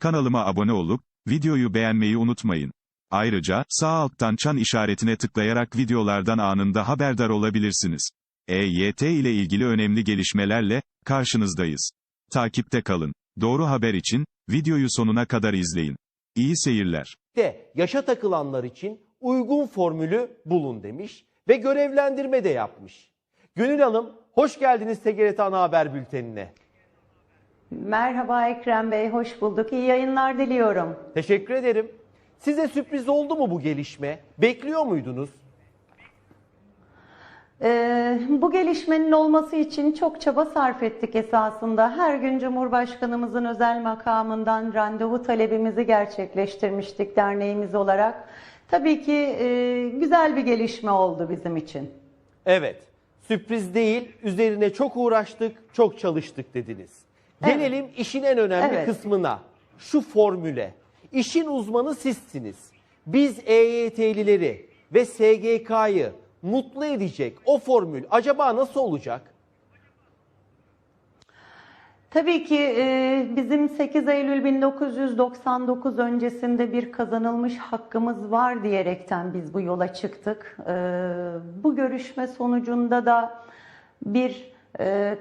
Kanalıma abone olup, videoyu beğenmeyi unutmayın. Ayrıca, sağ alttan çan işaretine tıklayarak videolardan anında haberdar olabilirsiniz. EYT ile ilgili önemli gelişmelerle, karşınızdayız. Takipte kalın. Doğru haber için, videoyu sonuna kadar izleyin. İyi seyirler. de yaşa takılanlar için uygun formülü bulun demiş ve görevlendirme de yapmış. Gönül Hanım hoş geldiniz TGRT Ana Haber Bülteni'ne. Merhaba Ekrem Bey, hoş bulduk. İyi yayınlar diliyorum. Teşekkür ederim. Size sürpriz oldu mu bu gelişme? Bekliyor muydunuz? Ee, bu gelişmenin olması için çok çaba sarf ettik esasında. Her gün Cumhurbaşkanımızın özel makamından randevu talebimizi gerçekleştirmiştik derneğimiz olarak. Tabii ki e, güzel bir gelişme oldu bizim için. Evet. Sürpriz değil, üzerine çok uğraştık, çok çalıştık dediniz. Gelelim işin en önemli Evet. kısmına. Şu formüle. İşin uzmanı sizsiniz. Biz EYT'lileri ve SGK'yı mutlu edecek o formül acaba nasıl olacak? Tabii ki e, bizim 8 Eylül 1999 öncesinde bir kazanılmış hakkımız var diyerekten biz bu yola çıktık. E, bu görüşme sonucunda da bir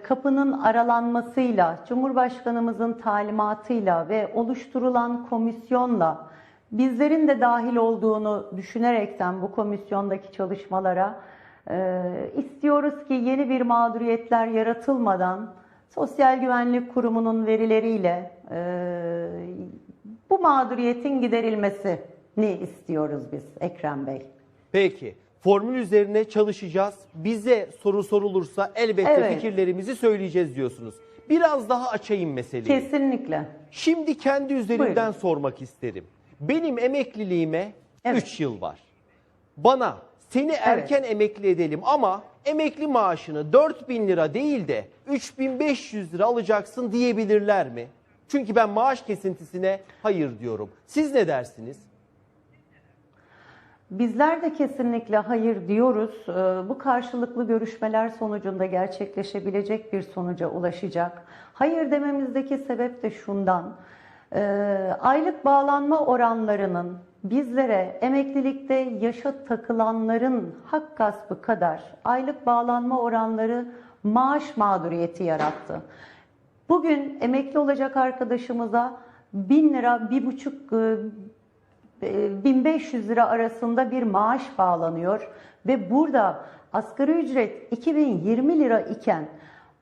kapının aralanmasıyla, Cumhurbaşkanımızın talimatıyla ve oluşturulan komisyonla bizlerin de dahil olduğunu düşünerekten bu komisyondaki çalışmalara e, istiyoruz ki yeni bir mağduriyetler yaratılmadan Sosyal Güvenlik Kurumu'nun verileriyle e, bu mağduriyetin giderilmesini istiyoruz biz Ekrem Bey. Peki. Formül üzerine çalışacağız. Bize soru sorulursa elbette Evet. fikirlerimizi söyleyeceğiz diyorsunuz. Biraz daha açayım meseleyi. Kesinlikle. Şimdi kendi üzerimden Buyurun. sormak isterim. Benim emekliliğime Evet. 3 yıl var. Bana seni erken emekli edelim ama emekli maaşını 4000 lira değil de 3500 lira alacaksın diyebilirler mi? Çünkü ben maaş kesintisine hayır diyorum. Siz ne dersiniz? Bizler de kesinlikle hayır diyoruz. Ee, Bu karşılıklı görüşmeler sonucunda gerçekleşebilecek bir sonuca ulaşacak. Hayır dememizdeki sebep de şundan. Ee, Aylık bağlanma oranlarının bizlere emeklilikte yaşa takılanların hak gaspı kadar aylık bağlanma oranları maaş mağduriyeti yarattı. Bugün emekli olacak arkadaşımıza 1000 lira, bir buçuk e, e, 1500 lira arasında bir maaş bağlanıyor ve burada asgari ücret 2020 lira iken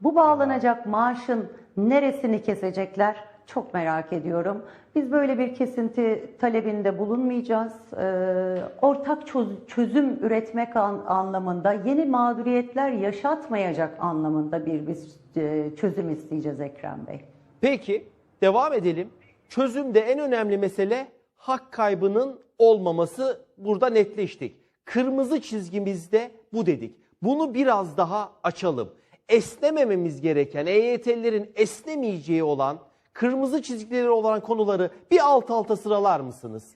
bu bağlanacak maaşın neresini kesecekler çok merak ediyorum. Biz böyle bir kesinti talebinde bulunmayacağız. Ee, ortak çöz- çözüm üretmek an- anlamında yeni mağduriyetler yaşatmayacak anlamında bir biz e, çözüm isteyeceğiz Ekrem Bey. Peki devam edelim. Çözümde en önemli mesele hak kaybının olmaması burada netleştik. Kırmızı çizgimizde bu dedik. Bunu biraz daha açalım. Esnemememiz gereken, EYT'lilerin esnemeyeceği olan, kırmızı çizgileri olan konuları bir alt alta sıralar mısınız?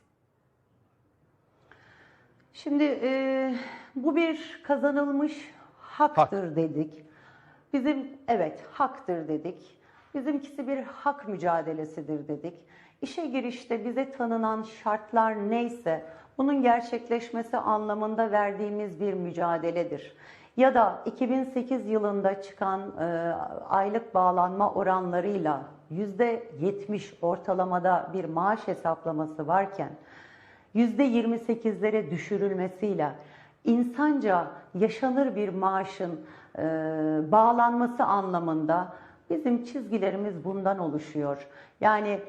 Şimdi e, bu bir kazanılmış haktır dedik. Bizim evet haktır dedik. Bizimkisi bir hak mücadelesidir dedik. İşe girişte bize tanınan şartlar neyse bunun gerçekleşmesi anlamında verdiğimiz bir mücadeledir. Ya da 2008 yılında çıkan e, aylık bağlanma oranlarıyla %70 ortalamada bir maaş hesaplaması varken %28'lere düşürülmesiyle insanca yaşanır bir maaşın e, bağlanması anlamında bizim çizgilerimiz bundan oluşuyor. Yani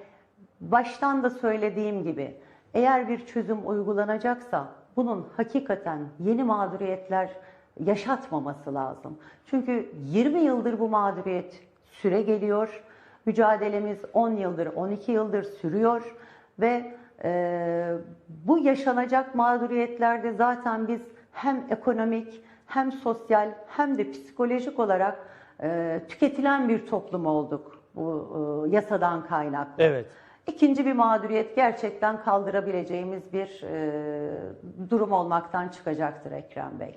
baştan da söylediğim gibi eğer bir çözüm uygulanacaksa bunun hakikaten yeni mağduriyetler yaşatmaması lazım. Çünkü 20 yıldır bu mağduriyet süre geliyor. Mücadelemiz 10 yıldır, 12 yıldır sürüyor ve e, bu yaşanacak mağduriyetlerde zaten biz hem ekonomik hem sosyal hem de psikolojik olarak e, tüketilen bir toplum olduk bu e, yasadan kaynaklı. Evet. İkinci bir mağduriyet gerçekten kaldırabileceğimiz bir e, durum olmaktan çıkacaktır Ekrem Bey.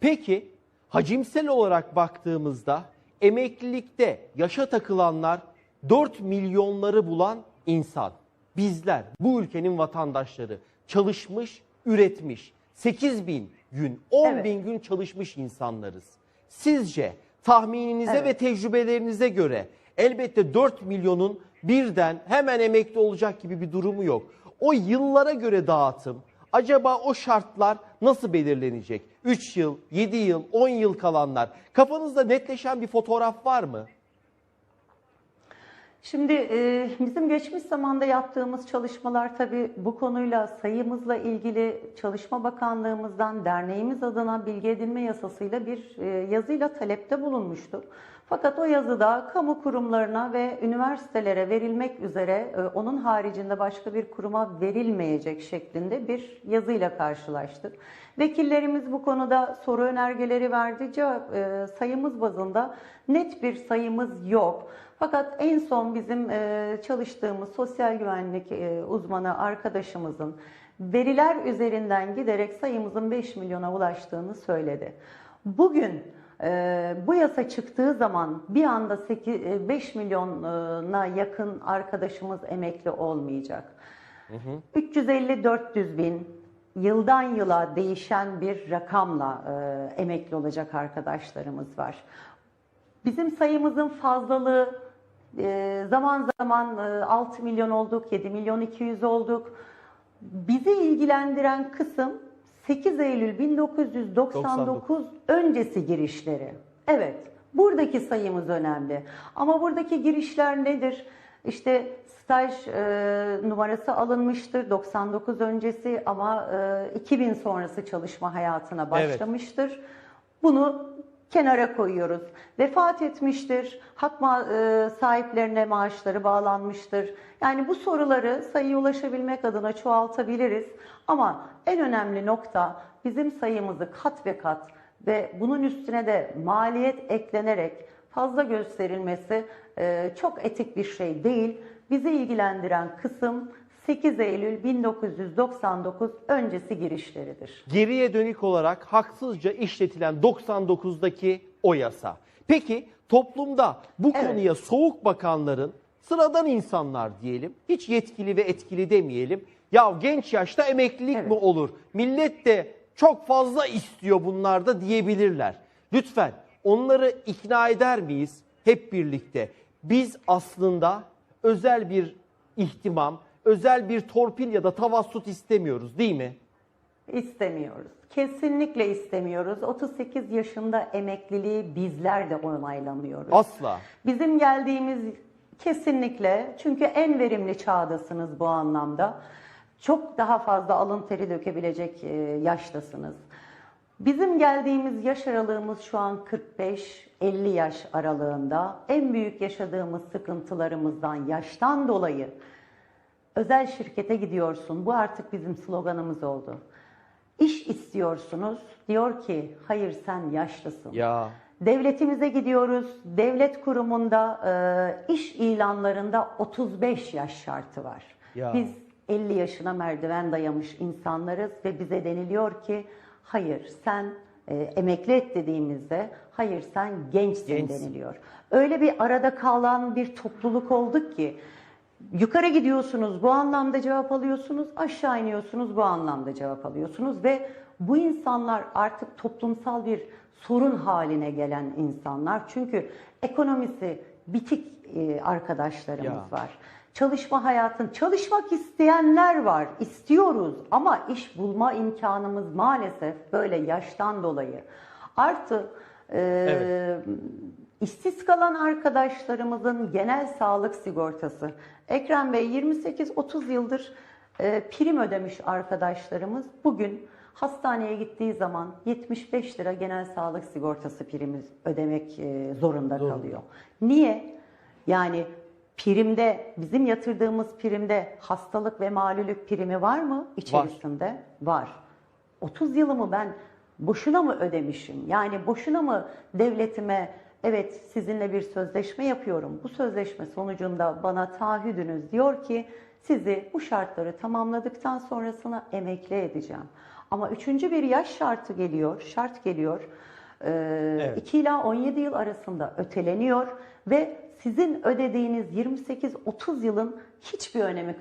Peki hacimsel olarak baktığımızda emeklilikte yaşa takılanlar 4 milyonları bulan insan. bizler bu ülkenin vatandaşları çalışmış, üretmiş. 8 bin gün, 10 Evet. bin gün çalışmış insanlarız. Sizce tahmininize Evet. ve tecrübelerinize göre elbette 4 milyonun birden hemen emekli olacak gibi bir durumu yok. O yıllara göre dağıtım, acaba o şartlar nasıl belirlenecek? 3 yıl, 7 yıl, 10 yıl kalanlar. Kafanızda netleşen bir fotoğraf var mı? Şimdi e, bizim geçmiş zamanda yaptığımız çalışmalar tabii bu konuyla sayımızla ilgili Çalışma Bakanlığımızdan derneğimiz adına bilgi edinme yasasıyla bir e, yazıyla talepte bulunmuştu. Fakat o yazıda kamu kurumlarına ve üniversitelere verilmek üzere e, onun haricinde başka bir kuruma verilmeyecek şeklinde bir yazıyla karşılaştık. Vekillerimiz bu konuda soru önergeleri verdi. Cevap, e, sayımız bazında net bir sayımız yok. Fakat en son bizim e, çalıştığımız sosyal güvenlik uzmanı arkadaşımızın veriler üzerinden giderek sayımızın 5 milyona ulaştığını söyledi. Bugün e, bu yasa çıktığı zaman bir anda 8, e, 5 milyona yakın arkadaşımız emekli olmayacak. 350-400 bin yıldan yıla değişen bir rakamla e, emekli olacak arkadaşlarımız var. Bizim sayımızın fazlalığı e, zaman zaman e, 6 milyon olduk, 7 milyon 200 olduk. Bizi ilgilendiren kısım 8 Eylül 1999 öncesi girişleri. Evet, buradaki sayımız önemli. Ama buradaki girişler nedir? İşte staj e, numarası alınmıştır 99 öncesi ama e, 2000 sonrası çalışma hayatına Evet. başlamıştır. Bunu kenara koyuyoruz. Vefat etmiştir, hak e, sahiplerine maaşları bağlanmıştır. Yani bu soruları sayıya ulaşabilmek adına çoğaltabiliriz. Ama en önemli nokta bizim sayımızı kat ve kat ve bunun üstüne de maliyet eklenerek fazla gösterilmesi e, çok etik bir şey değil. Bizi ilgilendiren kısım 8 Eylül 1999 öncesi girişleridir. Geriye dönük olarak haksızca işletilen 99'daki o yasa. Peki toplumda bu Evet. konuya soğuk bakanların sıradan insanlar diyelim, hiç yetkili ve etkili demeyelim. Ya genç yaşta emeklilik Evet. mi olur? Millet de çok fazla istiyor bunlarda diyebilirler. Lütfen onları ikna eder miyiz hep birlikte? Biz aslında özel bir ihtimam, özel bir torpil ya da tavassut istemiyoruz değil mi? İstemiyoruz. Kesinlikle istemiyoruz. 38 yaşında emekliliği bizler de onaylamıyoruz. Asla. Bizim geldiğimiz kesinlikle çünkü en verimli çağdasınız bu anlamda. Çok daha fazla alın teri dökebilecek e, yaştasınız. Bizim geldiğimiz yaş aralığımız şu an 45-50 yaş aralığında. En büyük yaşadığımız sıkıntılarımızdan yaştan dolayı özel şirkete gidiyorsun. Bu artık bizim sloganımız oldu. İş istiyorsunuz. Diyor ki hayır sen yaşlısın. Ya Devletimize gidiyoruz. Devlet kurumunda e, iş ilanlarında 35 yaş şartı var. Ya. Biz 50 yaşına merdiven dayamış insanlarız ve bize deniliyor ki hayır sen e, emekli et dediğimizde hayır sen gençsin, Gençsin. deniliyor. Öyle bir arada kalan bir topluluk olduk ki yukarı gidiyorsunuz bu anlamda cevap alıyorsunuz, aşağı iniyorsunuz bu anlamda cevap alıyorsunuz ve bu insanlar artık toplumsal bir sorun haline gelen insanlar. Çünkü ekonomisi bitik e, arkadaşlarımız Ya. var. Çalışma hayatın, çalışmak isteyenler var, istiyoruz ama iş bulma imkanımız maalesef böyle yaştan dolayı. Artı e, Evet. İşsiz kalan arkadaşlarımızın genel sağlık sigortası. Ekrem Bey 28-30 yıldır e, prim ödemiş arkadaşlarımız bugün hastaneye gittiği zaman 75 lira genel sağlık sigortası primi ödemek e, zorunda kalıyor. Niye? Yani primde bizim yatırdığımız primde hastalık ve malulük primi var mı içerisinde? Var. 30 yılımı ben boşuna mı ödemişim? Yani boşuna mı devletime evet sizinle bir sözleşme yapıyorum. Bu sözleşme sonucunda bana taahhüdünüz diyor ki sizi bu şartları tamamladıktan sonrasına emekli edeceğim. Ama üçüncü bir yaş şartı geliyor, şart geliyor. Ee, Evet. 2 ila 17 yıl arasında öteleniyor ve sizin ödediğiniz 28-30 yılın hiçbir önemi